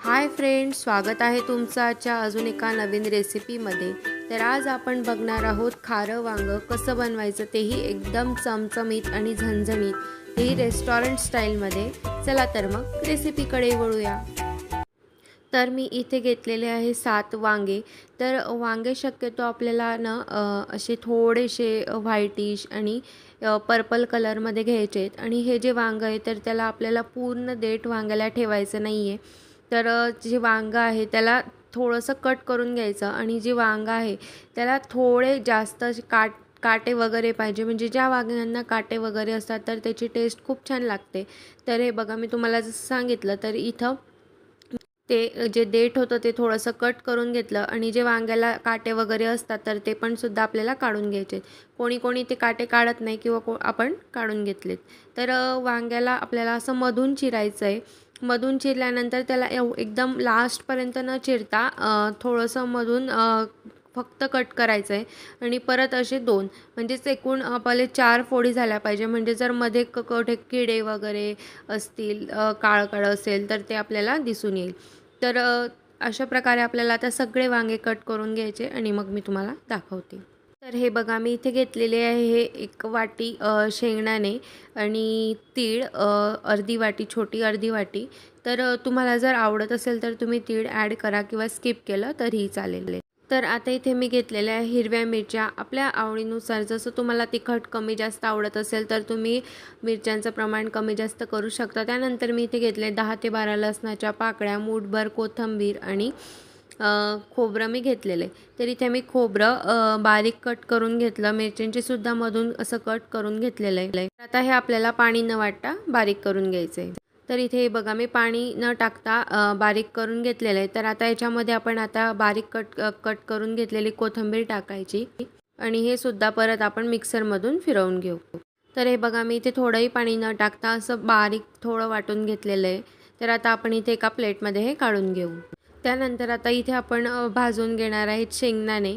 Hi friends स्वागत आहे तुमचं आजच्या अजून एका नवीन रेसिपीमध्ये. तर आज आपण बघणार आहोत खारं वांगं कसं बनवायचं तेही एकदम चमचमीत आणि झणझणीत तेही रेस्टॉरंट स्टाईलमध्ये चला तर मग रेसिपीकडे वळूया. तर मी इथे घेतलेले आहे सात वांगे. तर वांगे शक्यतो आपल्याला ना असे थोडेसे व्हाईटिश आणि पर्पल कलरमध्ये घ्यायचे आहेत. आणि हे जे वांगं आहे तर त्याला आपल्याला पूर्ण देठ वांग्याला ठेवायचं नाही आहे तर जे वांगं आहे त्याला थोडंसं कट करून घ्यायचं आणि जे वांगं आहे त्याला थोडे जास्त असे काट काटे वगैरे पाहिजे. म्हणजे ज्या वांग्यांना काटे वगैरे असतात तर त्याची टेस्ट खूप छान लागते. तर हे बघा मी तुम्हाला जसं सांगितलं तर इथं ते जे देठ होतं ते थोडंसं कट करून घेतलं आणि जे वांग्याला काटे वगैरे असतात तर ते पण सुद्धा आपल्याला काढून घ्यायचे कोणी कोणी ते काटे काढत नाही किंवा को आपण काढून घेतलेत. तर वांग्याला आपल्याला असं मधून चिरायचं आहे. मधून चिरल्यानंतर त्याला एव एकदम लास्टपर्यंत न चिरता थोडंसं मधून फक्त कट करायचं आहे आणि परत असे दोन. म्हणजेच एकूण आपले चार फोडी झाल्या पाहिजे. म्हणजे जर मध्ये क कुठे किडे वगैरे असतील अ, काळं काळं असेल तर ते आपल्याला दिसून येईल. तर अशा प्रकारे आपल्याला आता सगळे वांगे कट करून घ्यायचे आणि मग मी तुम्हाला दाखवते. तर हे बघा मी इथे घेतलेले आहे हे एक वाटी शेंगदाणे आणि तीळ अर्धी वाटी छोटी अर्धी वाटी. तर तुम्हाला जर आवडत असेल तर तुम्ही तीळ ॲड करा किंवा स्किप केलं तरीही चालेल. तर आता इथे मी घेतलेल्या आहे हिरव्या मिरच्या. आपल्या आवडीनुसार जसं तुम्हाला तिखट कमी जास्त आवडत असेल तर तुम्ही मिरच्यांचं प्रमाण कमी जास्त करू शकता. त्यानंतर मी इथे घेतले दहा ते बारा लसणाच्या पाकळ्या मूठभर कोथिंबीर आणि खोबरं मी घेतलेले तर इथे मी खोबरं बारीक कट करून घेतलं. मिरच्यांची सुद्धा मधून असं कट करून घेतलेलं आहे. आता हे आपल्याला पाणी न वाटता बारीक करून घ्यायचं आहे तर इथे बघा मी पाणी न टाकता बारीक करून घेतलेलं आहे. तर आता याच्यामध्ये आपण आता बारीक कट कट करून घेतलेली कोथिंबीर टाकायची आणि हे सुद्धा परत आपण मिक्सरमधून फिरवून घेऊ. तर हे बघा मी इथे थोडंही पाणी न टाकता असं बारीक थोडं वाटून घेतलेलं आहे. तर आता आपण इथे एका प्लेटमध्ये हे काढून घेऊ. त्यानंतर आता इथे आपण भाजून घेणार आहेत शेंगदाणे.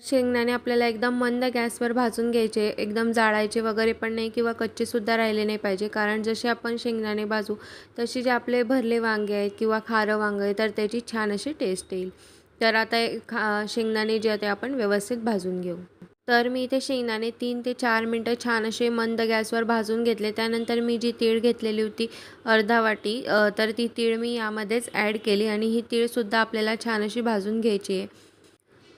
शेंगदाणे आपल्याला एकदम मंद गॅसवर भाजून घ्यायचे एकदम जाळायचे वगैरे पण नाही किंवा कच्चेसुद्धा राहिले नाही पाहिजे. कारण जसे आपण शेंगदाणे भाजू तसे जे आपले भरले वांगे आहेत किंवा खारं वांगे आहे तर त्याची छान अशी टेस्ट येईल. तर आता खा शेंगदाणे जे आहे ते आपण व्यवस्थित भाजून घेऊ. तर मी इथे शेंगदाणे तीन ते चार मिनटं छान असे मंद गॅसवर भाजून घेतले. त्यानंतर मी जी तीळ घेतलेली होती अर्धा वाटी तर ती तीळ मी यामध्येच ॲड केली आणि ही तीळसुद्धा आपल्याला छान अशी भाजून घ्यायची आहे.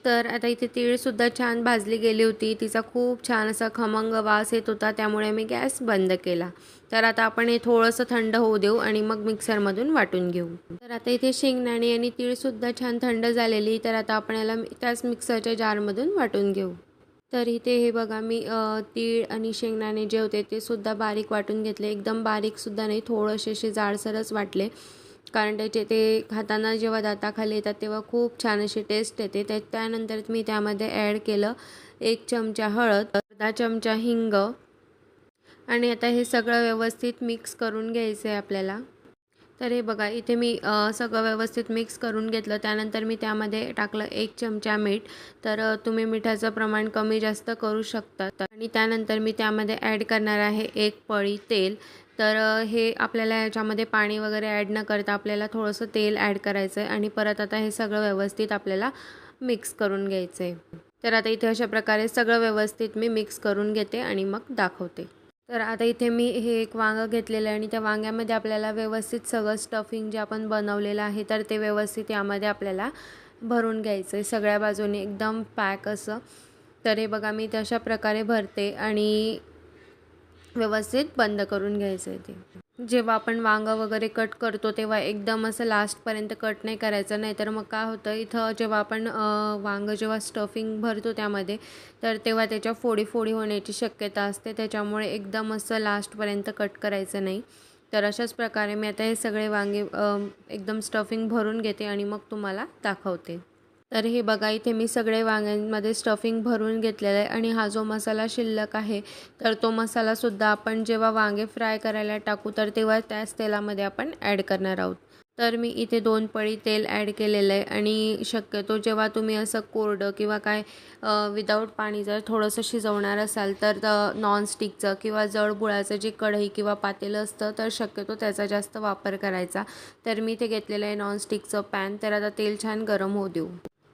तर आता इथे तीळसुद्धा छान भाजली गेली होती. तिचा खूप छान असा खमंग वास येत होता त्यामुळे मी गॅस बंद केला. तर आता आपण हे थोडंसं थंड होऊ देऊ आणि मग मिक्सरमधून वाटून घेऊ. तर आता इथे शेंगदाणे आणि तीळसुद्धा छान थंड झालेली. तर आता आपण याला त्याच मिक्सरच्या जारमधून वाटून घेऊ. तर इथे हे बघा मी तीळ आणि शेंगदाणे जे होते ते सुद्धा बारीक वाटून घेतले. एकदम बारीकसुद्धा नाही थोडेसे असे जाडसरच वाटले. कारण त्याचे ते खाताना जेव्हा दाताखाली येतात तेव्हा खूप छान अशी टेस्ट येते. त्या त्यानंतर मी त्यामध्ये ॲड केलं एक चमचा हळद अर्धा चमचा हिंग आणि आता हे सगळं व्यवस्थित मिक्स करून घ्यायचं आहे आपल्याला. तर हे बघा इथे मी सगळं व्यवस्थित मिक्स करून घेतलं. त्यानंतर मी त्यामध्ये टाकलं एक चमचा मीठ. तर तुम्ही मिठाचं प्रमाण कमी जास्त करू शकता. आणि त्यानंतर मी त्यामध्ये ॲड करणार आहे एक पळी तेल. तर हे आपल्याला याच्यामध्ये पाणी वगैरे ॲड न करता आपल्याला थोडंसं तेल ॲड करायचं आहे आणि परत आता हे सगळं व्यवस्थित आपल्याला मिक्स करून घ्यायचं आहे तर आता इथे अशा प्रकारे सगळं व्यवस्थित मी मिक्स करून घेते आणि मग दाखवते. तर आता इथे मी हे एक वांगं घेतलेलं आहे आणि त्या वांग्यामध्ये आपल्याला व्यवस्थित सगळं स्टफिंग जे आपण बनवलेलं आहे तर ते व्यवस्थित यामध्ये आपल्याला भरून घ्यायचं आहे सगळ्या बाजूने एकदम पॅक असं. तर हे बघा मी तशा प्रकारे भरते आणि व्यवस्थित बंद करून घ्यायचं आहे ते. जेव्हा आपण वांगं वगैरे कट करतो तेव्हा एकदम असं लास्टपर्यंत कट नाही करायचं. नाही तर मग काय होतं इथं जेव्हा आपण वांगं जेव्हा स्टफिंग भरतो त्यामध्ये तर तेव्हा त्याच्या फोडी फोडी होण्याची शक्यता असते. त्याच्यामुळे एकदम असं लास्टपर्यंत कट करायचं नाही. तर अशाच प्रकारे मी आता हे सगळे वांगे एकदम स्टफिंग भरून घेते आणि मग तुम्हाला दाखवते. तर हे बघा इथे मी सगळे वांग्यांमध्ये स्टफिंग भरून घेतलेलं आहे आणि हा जो मसाला शिल्लक आहे तर तो मसालासुद्धा आपण जेव्हा वांगे फ्राय करायला टाकू तर तेव्हा त्याच तेलामध्ये आपण ॲड करणार आहोत. तर मी इथे दोन पळी तेल ॲड केलेलं आहे आणि शक्यतो जेव्हा तुम्ही असं कोरडं किंवा काय विदाऊट पाणी जर थोडंसं शिजवणार असाल तर नॉनस्टिकचं किंवा जड बुळाचं जे कढई किंवा पातेलं असतं तर शक्यतो त्याचा जास्त वापर करायचा. तर मी इथे घेतलेलं आहे नॉनस्टिकचं पॅन तर आता तेल छान गरम होऊ देऊ.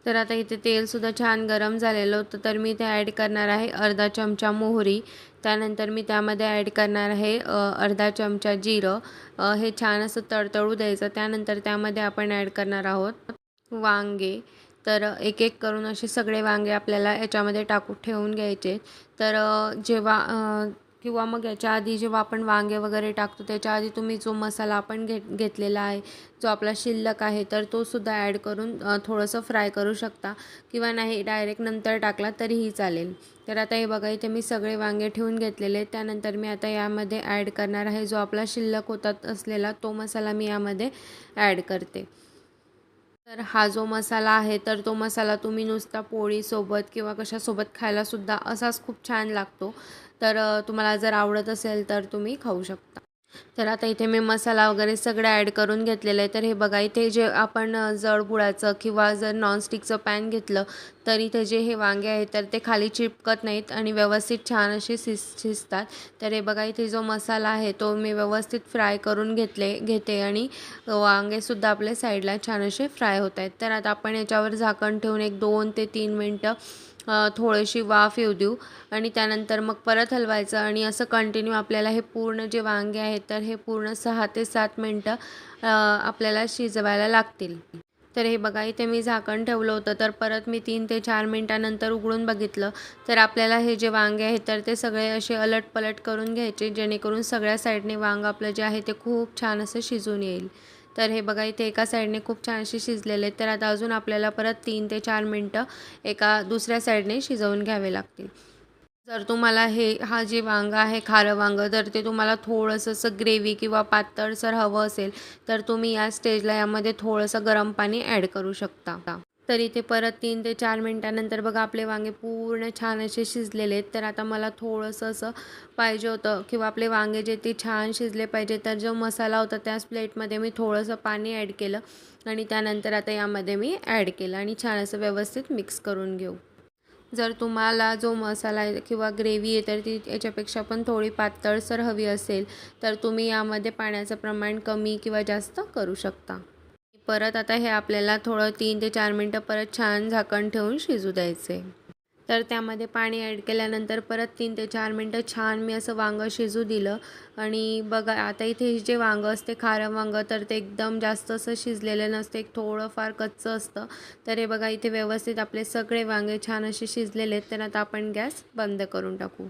तर आता इथे तेलसुद्धा छान गरम झालेलं होतं तर मी इथे ॲड करणार आहे अर्धा चमचा मोहरी. त्यानंतर मी त्यामध्ये ॲड करणार आहे अर्धा चमचा जिरं. हे छान असं तळतळू द्यायचं. त्यानंतर त्यामध्ये आपण ॲड करणार आहोत वांगे. तर एक एक करून असे सगळे वांगे आपल्याला याच्यामध्ये टाकून ठेवून घ्यायचे. तर जेव्हा किंवा मग याच्या आधी जेव्हा आपण वांगे वगैरे टाकतो त्याच्या आधी तुम्ही जो मसाला आपण घेत घेतलेला आहे जो आपला शिल्लक आहे तर तो सुद्धा ॲड करून थोडंसं फ्राय करू शकता. किंवा नाही डायरेक्ट नंतर टाकला तरीही चालेल. तर आता हे बघा इथे मी सगळे वांगे ठेवून घेतलेले त्यानंतर मी आता यामध्ये ॲड करणार आहे जो आपला शिल्लक होतात असलेला तो मसाला मी यामध्ये ॲड करते. तर हा जो मसाला आहे तर तो मसाला तुम्ही नुसता पोळीसोबत किंवा कशासोबत खायलासुद्धा असाच खूप छान लागतो. तर तुम्हाला जर आवडत असेल तर तुम्ही खाऊ शकता. तर आता इथे मी मसाला वगैरे सगळं ॲड करून घेतलेलं आहे. तर हे बघा इथे जे आपण जड किंवा जर नॉनस्टिकचं पॅन घेतलं तर इथे जे हे वांगे आहेत तर ते खाली चिपकत नाहीत आणि व्यवस्थित छान असे शिस शिजतात. तर हे बघा इथे जो मसाला आहे तो मी व्यवस्थित फ्राय करून घेतले घेते आणि वांगेसुद्धा आपल्या साईडला छान असे फ्राय होत आहेत. तर आता आपण याच्यावर झाकण ठेवून एक दोन ते तीन मिनटं थोडीशी वाफ येऊ देऊ. आणि त्यानंतर मग परत हलवायचं आणि असं कंटिन्यू आपल्याला हे पूर्ण जे वांगे आहेत तर हे पूर्ण सहा ते सात मिनटं आपल्याला शिजवायला लागतील. तर हे बघा इथे मी झाकण ठेवलं होतं तर परत मी तीन ते चार मिनटानंतर उघडून बघितलं. तर आपल्याला हे जे वांगे आहेत तर ते सगळे असे अलट पलट करून घ्यायचे जेणेकरून सगळ्या साईडने वांग आपलं जे आहे ते खूप छान असं शिजून येईल. तर हे बघा इथे एका साईडने खूप छान असे शिजलेले आहेत. तर आता अजून आपल्याला परत तीन ते चार मिनटं एका दुसऱ्या साईडने शिजवून घ्यावे लागतील. जर तुम्हाला हे हा जे वांगं आहे खारं वांगं तर ते तुम्हाला थोडंसं असं ग्रेव्ही किंवा पातळसर हवं असेल तर तुम्ही या स्टेजला यामध्ये थोडंसं गरम पाणी ॲड करू शकता. तर इथे परत तीन ते चार मिनटानंतर बघा आपले वांगे पूर्ण छान असे शिजलेले आहेत. तर आता मला थोडंसं असं पाहिजे होतं किंवा आपले वांगे जे ते छान शिजले पाहिजे. तर जो मसाला होता त्याच प्लेटमध्ये मी थोडंसं पाणी ॲड केलं आणि त्यानंतर आता यामध्ये मी ॲड केलं आणि छान असं व्यवस्थित मिक्स करून घेऊ. जर तुम्हाला जो मसाला आहे किंवा ग्रेव्ही आहे तर ती याच्यापेक्षा पण थोडी पातळसर हवी असेल तर तुम्ही यामध्ये पाण्याचं प्रमाण कमी किंवा जास्त करू शकता. परत आता हे आपल्याला थोडं तीन ते चार मिनटं परत छान झाकण ठेवून शिजू द्यायचे तर त्यामध्ये पाणी ॲड केल्यानंतर परत तीन ते चार मिनटं छान मी असं वांगं शिजू दिलं. आणि बघा आता इथे जे वांगं असते खारं वांगं तर ते एकदम जास्त असं शिजलेलं नसतं. एक थोडंफार कच्चं असतं. तर हे बघा इथे व्यवस्थित आपले सगळे वांगे छान असे शिजलेले आहेत. तर आता आपण गॅस बंद करून टाकू.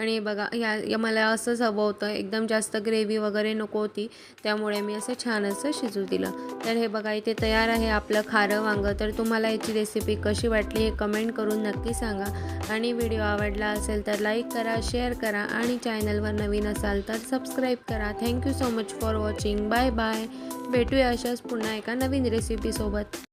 आणि बघा या मला असंच हवं होतं एकदम जास्त ग्रेव्ही वगैरे नको होती त्यामुळे मी असं छान असं शिजू दिलं. तर हे बघा इथे तयार आहे आपलं खारं वांगं. तर तुम्हाला याची रेसिपी कशी वाटली हे कमेंट करून नक्की सांगा. आणि व्हिडिओ आवडला असेल तर लाईक करा शेअर करा आणि चॅनलवर नवीन असाल तर सबस्क्राईब करा. Thank you so much for watching bye bye भेटूया अशाच पुन्हा एका नवीन रेसिपीसोबत